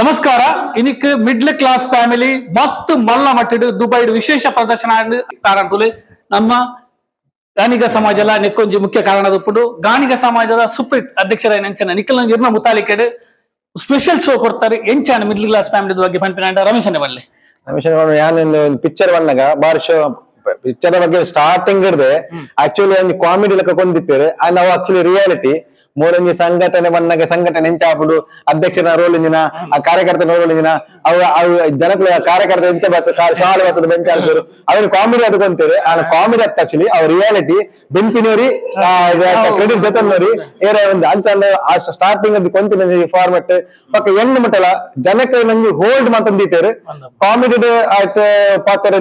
ನಮಸ್ಕಾರ. ಇನ್ನಿಕ್ middle class family ಮಸ್ತ್ ಮಲ್ಲ ಮಟ್ಟಿಡು ದುಬೈಡ್ ವಿಶೇಷ ಪ್ರದರ್ಶನ ಕಾರಣದಲ್ಲಿ ನಮ್ಮ ಗಾಣಿಗ ಸಮಾಜಲ ನೆಕ್ಕೊಂಜಿ ಮುಖ್ಯ ಕಾರಣದ ಉಪ್ಪುಡು ಗಾಣಿಗ ಸಮಾಜದ ಸುಪ್ರೀತ್ ಅಧ್ಯಕ್ಷರ ನೆಂಚನ ನಿಖಿಲ್ ಇರ್ನ ಮುತಾಲಿಕೆಡ್ ಸ್ಪೆಷಲ್ ಶೋ ಕೊಡ್ತಾರೆ ಎಂಚಾನ ಮಿಡ್ಲ್ ಕ್ಲಾಸ್ ಫ್ಯಾಮಿಲಿ ಬಗ್ಗೆ ಪಂಪಿನ ರಮೇಶ್ ಬಲ್ಲೆ ರಮೇಶ್ ಒಂದು ಪಿಕ್ಚರ್ ಬಂದಾಗ ಬಾರಿ ಶೋ ಪಿಕ್ಚರ್ ಬಗ್ಗೆ ಸ್ಟಾರ್ಟಿಂಗ್ ಇರ್ದೆ ಆಕ್ಚುಲಿ ಒಂದು ಕಾಮಿಡಿ ಲೆಕ್ಕ ಕೊಂದಿತ್ತೇವೆ ನಾವು ಆಕ್ಚುಲಿ ರಿಯಾಲಿಟಿ ಮೂರೊಂಜಿ ಸಂಘಟನೆ ಬಂದಾಗ ಸಂಘಟನೆ ಎಂಚಾಪುಡು ಅಧ್ಯಕ್ಷನ ರೋಲ್ ಇಂದಿನ ಆ ಕಾರ್ಯಕರ್ತನ ರೋಲ್ ಇಂದಿನ ಅವ ಅವು ಜನಗಳ ಕಾರ್ಯಕರ್ತ ಎಂತ ಶಾಲೆ ಬರ್ತದೆ ಬೆಂಚ ಹಾಕ್ತಾರೆ ಅವ್ರು ಕಾಮಿಡಿ ಅದು ಕೊಂತೇವೆ ಆ ಕಾಮಿಡಿ ಅತ್ತ ಆಕ್ಚುಲಿ ಅವ್ರ ರಿಯಾಲಿಟಿ ಬೆಂಪಿನೋರಿ ಕ್ರೆಡಿಟ್ ಜೊತೆನೋರಿ ಏರ ಒಂದು ಅಂತ ಆ ಸ್ಟಾರ್ಟಿಂಗ್ ಅದು ಕೊಂತಿನ ಫಾರ್ಮೆಟ್ ಪಕ್ಕ ಎಂಡ್ ಮಟ್ಟಲ ಜನಕ್ಕೆ ನಂಗೆ ಹೋಲ್ಡ್ ಮಾತಂದಿತ್ತೇರು ಕಾಮಿಡಿ ಆಯ್ತು ಪಾತ್ರ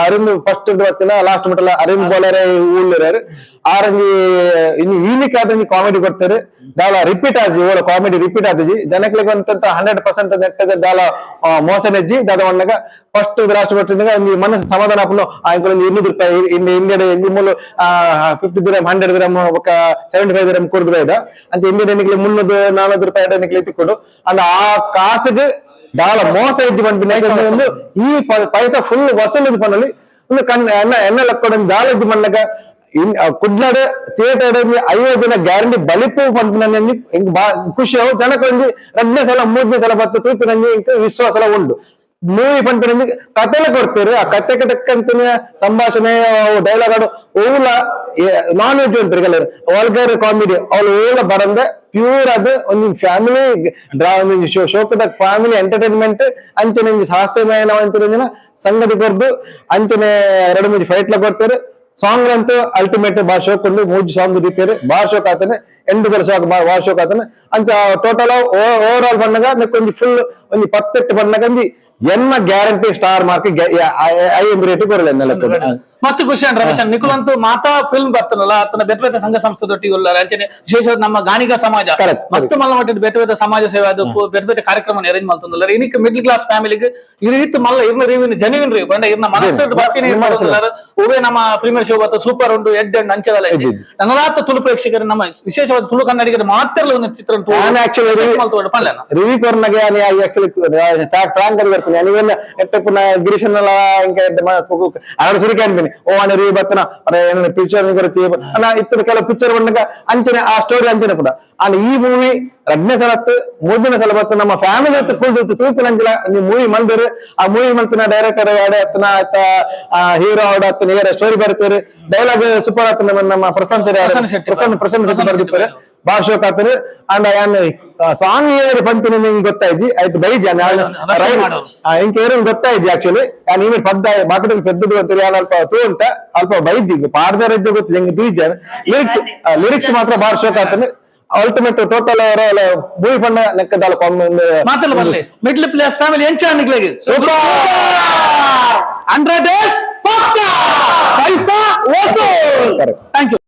ಅರಿಂದು ಫಸ್ಟ್ ಬರ್ತಿನ ಲಾಸ್ಟ್ ಮಟ್ಟಲ ಅರಿಂದ್ ಬೋಲರೆ ಊళ్ళರು ಆರಂಜಿ ಇನ್ನು ಯೂನಿಕ್ ಆದಂಗೆ ಕಾಮಿಡಿ ಕೊಡ್ತಾರೆ ದಾಲ ರಿಪೀಟ್ ಆಜಿ ಓಳ ಕಾಮಿಡಿ ರಿಪೀಟ್ ಆದಜಿ ಜನಕ್ಲಿಗೆ ಅಂತ ಹಂಡ್ರೆಡ್ ಪರ್ಸೆಂಟ್ ನೆಟ್ಟದ ದಾಲ ಮೋಸನೆಜ್ಜಿ ದಾದ ಮಣ್ಣಗ ಫಸ್ಟ್ ಲಾಸ್ಟ್ ಮಟ್ಟಿನಾಗ ಒಂದು ಮನಸ್ಸು ಸಮಾಧಾನ ಆಪನು ಆಯ್ತು ಇನ್ನೂರು ರೂಪಾಯಿ ಇನ್ನು ಇಂಡಿಯಾ ಎಂಗಿ ಮೂಲ ಫಿಫ್ಟಿ ದಿರಮ್ ಹಂಡ್ರೆಡ್ ದಿರಮ್ ఒక ಸೆವೆಂಟಿ ಫೈವ್ ದಿರಮ್ ಕೊಡ್ದು ಬೇದ ಅಂತ ಇಂಡಿಯನ್ ಎನ್ನಿಗೆ ಮುನ್ನೂರು ನಾನೂರು ರೂಪಾಯಿ ಎನ್ನಿಗೆ ಎತ್ತಿಕೊಂಡು ಅಂದ ಆ ಕಾಸಿಗೆ ದಾಳ ಮೋಸ ಇಜ್ಜಿ ಬಂದ್ಬಿಟ್ಟು ಒಂದು ಈ ಪ- ಪೈಸಾ ಫುಲ್ ವಸೂಲ್ ಇದು ಪಣ್ಣಲ್ಲಿ ಒಂದು ಕಣ್ಣ ಎಣ್ಣ ಎಣ್ಣೆ ಲಕ್ಕೊಡ ದಾಳ ಇದ್ದು ಮಣ್ಣಗ ಇನ್ ಕುಡ್ಲಾಡ ಥಿಯೇಟರ್ ಐವತ್ತು ದಿನ ಗ್ಯಾರಂಟಿ ಬಲಿಪು ಪಂಪಿನಲ್ಲಿ ಹಿಂಗ್ ಬಾ ಖುಷಿ ಅವು ಜನಕ್ಕೊಂದು ಎರಡನೇ ಸಲ ಮೂರನೇ ಸಲ ಬತ್ತು ತೂಪಿನಲ್ಲಿ ಇಂಕ ವಿಶ್ವಾಸ ಎಲ್ಲ ಉಂಟು ಮೂವಿ ಪಂಪಿನಲ್ಲಿ ಕಥೆಲ್ಲ ಕೊಡ್ತಾರೆ ಆ ಕಥೆಗೆ ತಕ್ಕಂತ ಸಂಭಾಷಣೆ ಡೈಲಾಗ್ ಆಡು ಓಲ ನಾನ್ ವೆಜ್ ಉಂಟು ಕೆಲವರು ವಲ್ಗರ್ ಕಾಮಿಡಿ ಅವಳು ಓಲ ಬರಂದ ಪ್ಯೂರ್ ಅದು ಒಂದು ಫ್ಯಾಮಿಲಿ ಡ್ರಾ ಒಂದು ಶೋ ಶೋಕದ ಫ್ಯಾಮಿಲಿ ಎಂಟರ್ಟೈನ್ಮೆಂಟ್ ಅಂಚನೆ ಒಂದು ಹಾಸ್ಯಮಯನ ಅಂಚನೆ ಸಂಗತಿ ಕೊರ್ದು ಅಂಚನೆ ಎರಡು ಮೂರು ಫೈಟ್ಲ ಕೊಡ್ತಾರೆ ಸಾಂಗ್ ಅಂತೂ ಅಲ್ಟಿಮೇಟ್ ಬಾ ಶೋಕ್ ಮೂಜಿ ಸಾಂಗ್ ದಿತ್ತೇರಿ ಬಾ ಶೋಕ್ ಆತನೆ ಎಂಟು ಬರ ಶೋಕ್ ಆತನೆ ಅಂತ ಟೋಟಲ್ ಓವರ್ ಆಲ್ ಬಣ್ಣಗ ನೆಕ್ಕೊಂದು ಫುಲ್ ಒಂದು ಪತ್ತೆಟ್ಟು ಪಂಡಗ ಎನ್ನ ಗ್ಯಾರಂಟಿ ಸ್ಟಾರ್ ಮಾರ್ಕ್ ಐ ಎಂ ರೇಟ್ ಬರಲ್ಲ ಎನ್ನೆಲ್ಲ ಮಸ್ತ್ ಖುಷಿ ಅಣ್ಣ ರಮೇಶ್ ನಿಖುಲ್ ಅಂತೂ ಮಾತಾ ಫಿಲ್ಮ್ ಬರ್ತಾನಲ್ಲ ಅತನ ಬೆತ್ತವೇತ ಸಂಘ ಸಂಸ್ಥೆ ಅಂಚನೆ ವಿಶೇಷವಾಗಿ ನಮ್ಮ ಗಾನಿಗ ಸಮಾಜ ಮಸ್ತ್ ಮಲ್ಲ ಮಟ್ಟದ ಬೆತ್ತವೇತ ಸಮಾಜ ಸೇವೆ ಅದು ಬೆತ್ತವೇತ ಕಾರ್ಯಕ್ರಮ ಅರೇಂಜ್ ಮಾಡ್ತಂದಲ್ಲ ಇನ್ನಿಕ್ ಮಿಡ್ಲ್ ಕ್ಲಾಸ್ ಫ್ಯಾಮಿಲಿಗೆ ಈ ರೀತಿ ಮಲ್ಲ ಇರ್ನ ರೀವಿನ ಜನಿವಿನ್ ರೀ ಬಂಡ ಇರ್ನ ಮನಸ್ಸದ ಬರ್ತೀನಿ ಉವೆ ನಮ್ಮ ಪ್ರೀಮಿಯರ್ ಶೋ ಬತ್ತ ಸೂಪರ್ ಉಂಡು ಎಡ್ ಅಂಡ್ ಅಂಚದಲ್ಲ ನನ್ನಲಾತ ತುಳು ಪ್ರೇಕ್ಷಕರು ನಮ್ಮ ವಿಶೇಷವಾದ ತುಳು ಕನ್ನಡಿಗರು ಮಾತ್ರ ಒಂದು ಚಿತ್ರ ಗಿರೀಶನ್ ಅಲ್ಲ ಸುರಿಕೆ ಅನ್ಬಿನಿ ಓವಾಣಿ ರೀ ಬತ್ತನ. ಅರೆ ಏನ ಪಿಕ್ಚರ್ ಕರಿತಿ ಅಲ್ಲ ಇತ್ತದ ಕೆಲವು ಪಿಕ್ಚರ್ ಬಂದಾಗ ಅಂಚನೆ ಆ ಸ್ಟೋರಿ ಅಂಚನೆ ಕೂಡ. ಅಂಡ್ ಈ ಮೂವಿ ರಡ್ನೇ ಸಲ ಮೂರನೇ ಸಲ ಬತ್ತು ನಮ್ಮ ಫ್ಯಾಮಿಲಿ ಹತ್ರ ಕುಳಿತು ತೂಪಿನ ಅಂಜಲ ನೀವು ಮೂವಿ ಮಂದಿರಿ ಆ ಮೂವಿ ಮಂತನ ಡೈರೆಕ್ಟರ್ ಆಡ ಹತ್ತನ ಆತ ಹೀರೋ ಆಡ ಹತ್ತನ ಸ್ಟೋರಿ ಬರ್ತೀರಿ. ಡೈಲಾಗ್ ಸೂಪರ್ ಆತ ನಮ್ಮ ಪ್ರಸನ್ನ ಪ್ರಸನ್ನ ಪ್ರಸನ್ನ ಶೆಟ್ಟಿ ಬರ್ದಿರ್ತಾರೆ. ಭಾಷೋಕಾತರು ಅಂಡ್ ಯಾನ್ ಸಾಂಗ್ ಏರ್ ಪಂಪಿನ ನಿಂಗೆ ಗೊತ್ತಾಯ್ಜಿ ಆಯ್ತು ಬೈಜಿ ಇಂಕ ಏರನ್ ಗೊತ್ತಾಯ್ಜಿ ಆಕ್ಚುಲಿ ಯಾನ್ ಪದ್ದ ಮಾತು ಪೆದ್ದದು ಅಂತ ಅಲ್ಪ ತೂ ಅಂತ ಅಲ್ಪ ಬೈಜಿ ಪಾಡ್ದಾರ ಇದ್ದ ಗೊತ್ತಿಲ್ಲ ಹೆಂಗೆ ಲಿರಿಕ್ಸ್ ಲಿರಿಕ್ಸ್ ಮಾತ್ರ ಭಾಷೋಕಾತನು ಅಲ್ಟಿಮೇಟ್ ಟೋಟಲ್ ಅವರ ಭೂಮಿ ಪಣ್ಣ ನೆಕ್ಕದಾಳ ಮಾತಲ್ಲ ಬರಲಿ ಮಿಡ್ಲ್ ಪ್ಲೇಸ್ ಫ್ಯಾಮಿಲಿ ಎಂಚ ನಿಗ್ಲಾಗಿ ಹಂಡ್ರೆಡ್ ಡೇಸ್ ಪೈಸಾ ಓಸು ಥ್ಯಾಂಕ್ ಯು